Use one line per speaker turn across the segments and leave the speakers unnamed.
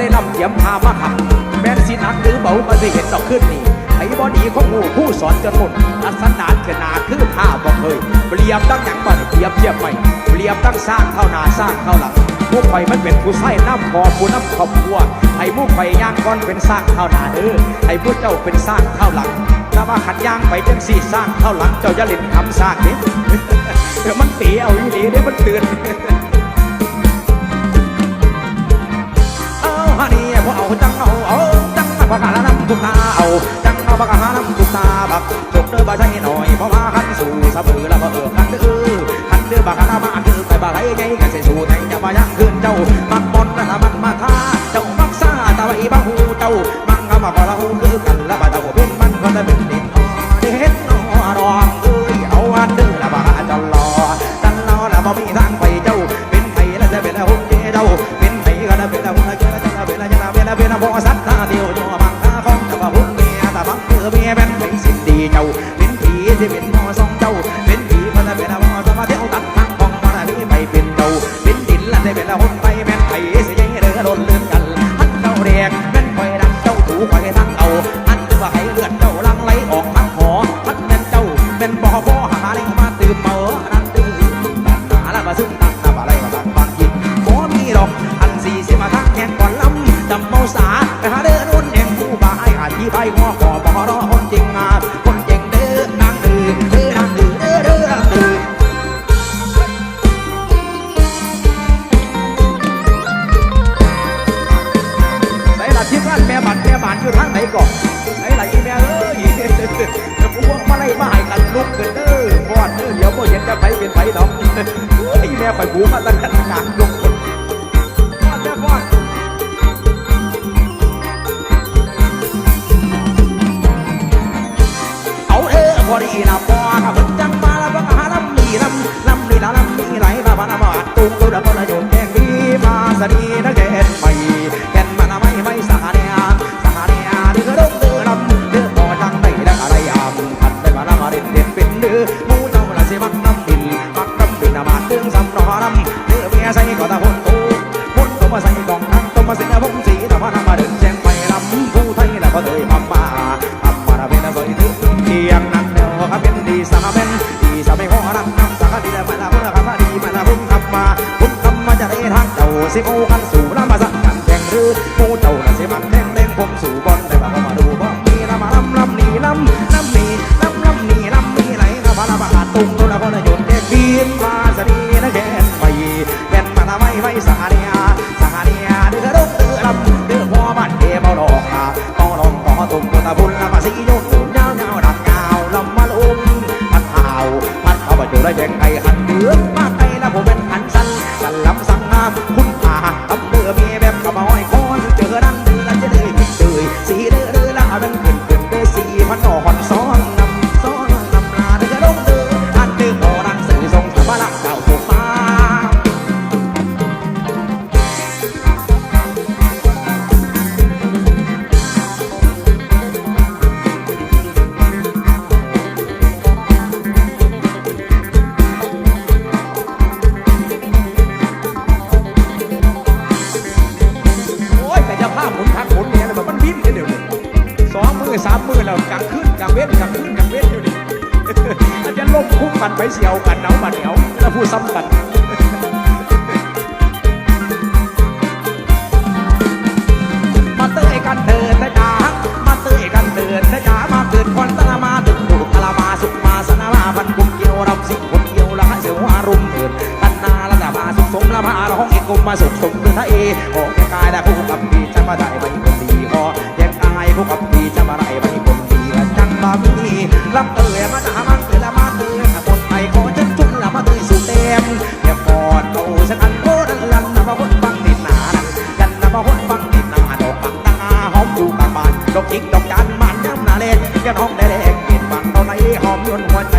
ได้ลำเสิเห็นดอกขึ้นนี่ไอ้บอดีของหูผู้สอนจนหมดลักษณะเกนาคือท่าบอกเคยเปรียบตั้งหยังบ่ได้เปรียบเทียบไม่เปรียบตั้งสร้างเท่านาสร้างเท่าหลังพวกไฟมันเป็นผู้ใส่น้ำพอผู้น้ำขอบบัวไอ้มุกไฟย่างก้อนเป็นสร้างเท่านาเด้อไอ้ผู้เจ้าเป็นสร้างเท่าหลังถ้าว่าขัดย่างไปจังสี่สร้างเท่าหลังเจ้าจะเล่นคำสร้างนี่เดี๋ยวมันตีเอาอีหลีเดี๋ยวมันเตือน บักอาหารน้ำทุตาบัก บานอนไหนก่อนใส่ละอีแม่เอ้ยจะพวกมาไล่มาให้กันลุกขึ้นเด้อฟอดเด้อเดี๋ยวบ่อเห็นจะไผเป็นไผดอกไอ้แม่ข่อยบูมาตั้งแต่กลางลุกคนฟอดแม่ฟอดเอาเด้อพอดีนะพอถ้าเพิ่นจังมาแล้วก็หาลำมีลำลำนี่ละลำนี่ไหลมาบ้านาบาตุ้งตุ้งแล้วก็ระโยนแกงดีมาสนีนัก มาเสียพงสีแต่ว่านามาเดินแจงไปลำผู้ไทยแล้วก็เลยมามาขับมาเป็นอะไรถึงเทียงนั้นเดียวครับเป็นดีสาเป็นดีสาไม่พอรักน้ำสาดีแล้วมาละพุ่งคำว่าดีมาละพุ่งคำมาพุ่งคำมาจะได้ทางเจ้าสิโอกันสู่ ตะบุญละมาสีโยกตุ่มยาวย เว้นกลางคืนกลางเว้นอยู่นี่มันจะล้มคุ้มกันไปเสียวกันเหนาบันเหนียวแล้วพูดซ้ำกันมาเตยกันเถิดนะจ๊ะมาเตยกันเถิดนะจ๊ะมาเกิดควันตนามาถึงถูกตละมาสุขมาสนามาพันกุมเกี่ยวรับสิ่งคนเกี่ยวละเสียวอารุมเถิดตันนาละดามาสุขสมละมาละห้องเอกกุมมาสุขสมเดินทะเอออกแก่กายและคู่กับพี่จะมาได้ไม่คนดีพอแยกกายคู่กับพี่จะมาได้ไม่ ลำเตยมาหามันเตยละมาเตยคนไทยขอจันจุ่มละมาเตยสุดเต็มเดี๋ยวกอดโตฉันอันโคดันลันนำมาหุ่นฟังติดหนาดันกันนำมาหุ่นฟังติดหนาดอกอังตาหอมอยู่กลางบ้านดอกจิกดอกจันมันย้ำนาเล็กย้ำน้องได้เล็กเกิดบังเอาไหนหอมยนหัวใจ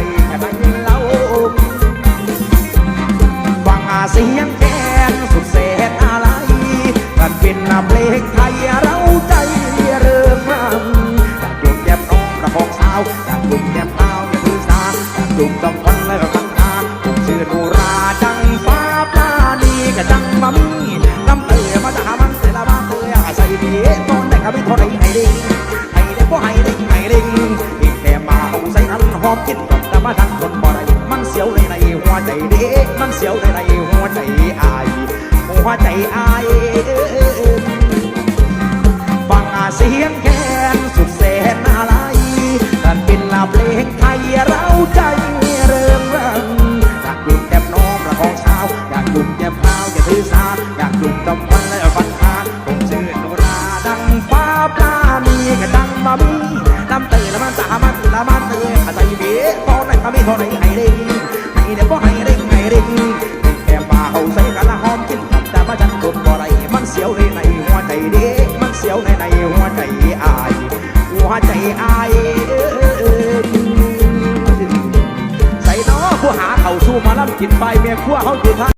ในหัวใจอาย หัวใจอายฟังเสียงแคนสุดแสนอะไรกันเป็นลาเพลงไทยเราใจเริ่มรันอยากยุ่มแก้มน้องประคองเช้าอยากยุ่มแก้มพราวอย่าถือสาอยากยุ่มตำฟันและฟันคาผมชื่อโนราดังฟ้าปลามีก็ดังบะมีน้ำเตยละมันสามันละมันเตยขาใจเบี้ยตอนไหนก็มีเท่าไหน กินไปเมียขั้วเขาคือท่า